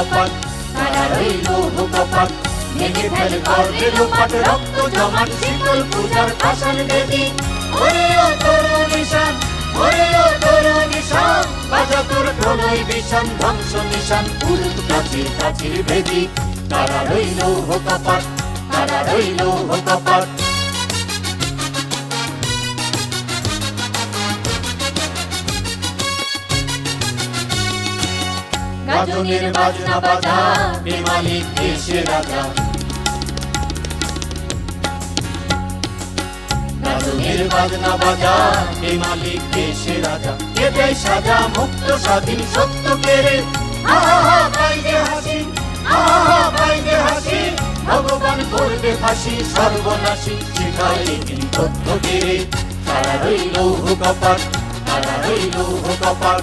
কপাট তারা রইল কপাট ভেঙে ফেল করবে লোপাট, রক্ত জমাট, শীতল পূজার পাষাণ দেবী। ওরে ও তরু নিশান ওরে ও তরু নিশান বাজা তোর প্রলয় বিষান ধ্বংস নিশান, উল্ট প্রাচীর প্রাচীর ভেদি। তারা রইল কপাট তারা রইল কপাট গাজনের বাজনা বাজা বেমালিক দেশে রাজা। গাজনের বাজনা বাজা বেমালিক দেশে রাজা। কে দেয় সাজা মুক্ত স্বাধীন সত্য কেড়ে হাসি হাসি। ভগবান করবে ফাঁসি, সর্বনাশী, শিখায় তিনি তথ্য কেড়ে তারা রইল কপাট, তারা রইল কপাট।